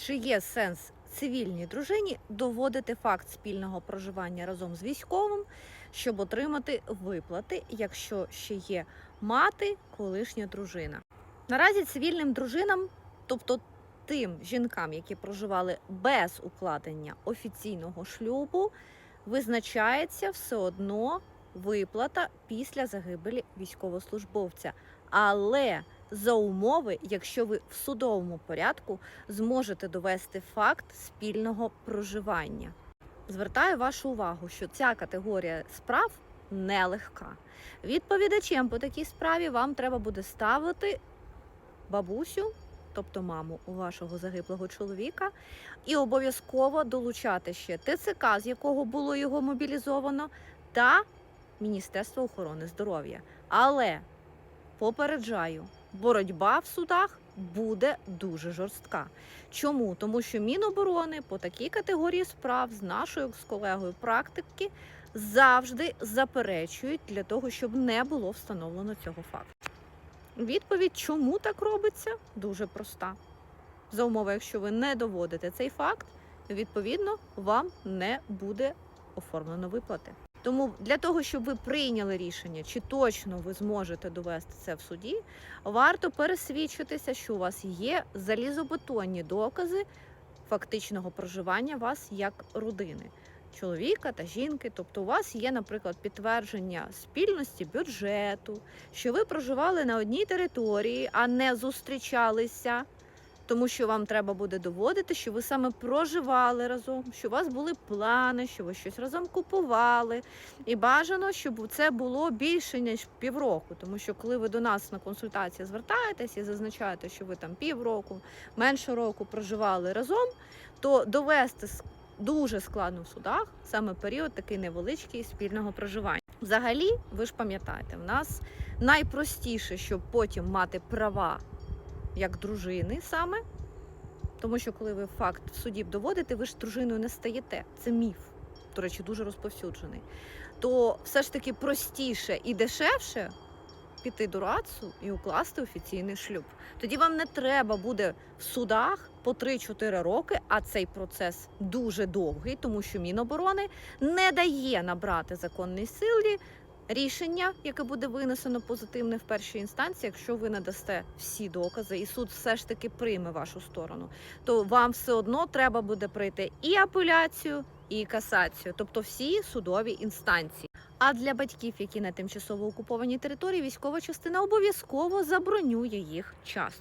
Чи є сенс цивільній дружині доводити факт спільного проживання разом з військовим, щоб отримати виплати, якщо ще є мати, колишня дружина? Наразі цивільним дружинам, тобто тим жінкам, які проживали без укладення офіційного шлюбу, визначається все одно виплата після загибелі військовослужбовця. Але за умови, якщо ви в судовому порядку зможете довести факт спільного проживання. Звертаю вашу увагу, що ця категорія справ нелегка. Відповідачем по такій справі вам треба буде ставити бабусю, тобто маму у вашого загиблого чоловіка, і обов'язково долучати ще ТЦК, з якого було його мобілізовано, та Міністерство охорони здоров'я. Але попереджаю, боротьба в судах буде дуже жорстка. Чому? Тому що Міноборони по такій категорії справ з нашою з колегою практики завжди заперечують для того, щоб не було встановлено цього факту. Відповідь, чому так робиться, дуже проста. За умови, якщо ви не доводите цей факт, відповідно вам не буде оформлено виплати. Тому для того, щоб ви прийняли рішення, чи точно ви зможете довести це в суді, варто пересвідчитися, що у вас є залізобетонні докази фактичного проживання вас як родини. Чоловіка та жінки, тобто у вас є, наприклад, підтвердження спільності бюджету, що ви проживали на одній території, а не зустрічалися, тому що вам треба буде доводити, що ви саме проживали разом, що у вас були плани, що ви щось разом купували. І бажано, щоб це було більше ніж півроку, тому що коли ви до нас на консультації звертаєтесь і зазначаєте, що ви там півроку, менше року проживали разом, то довести дуже складно в судах саме період такий невеличкий спільного проживання. Взагалі, ви ж пам'ятаєте, в нас найпростіше, щоб потім мати права як дружини саме. Тому що коли ви факт в суді доводите, ви ж дружиною не стаєте. Це міф, до речі, дуже розповсюджений. То все ж таки простіше і дешевше піти до РАЦу і укласти офіційний шлюб. Тоді вам не треба буде в судах по 3-4 роки, а цей процес дуже довгий, тому що Міноборони не дає набрати законної сили рішення, яке буде винесено позитивне в першій інстанції, якщо ви надасте всі докази, і суд все ж таки прийме вашу сторону, то вам все одно треба буде пройти і апеляцію, і касацію, тобто всі судові інстанції. А для батьків, які на тимчасово окупованій території, військова частина обов'язково забронює їх час.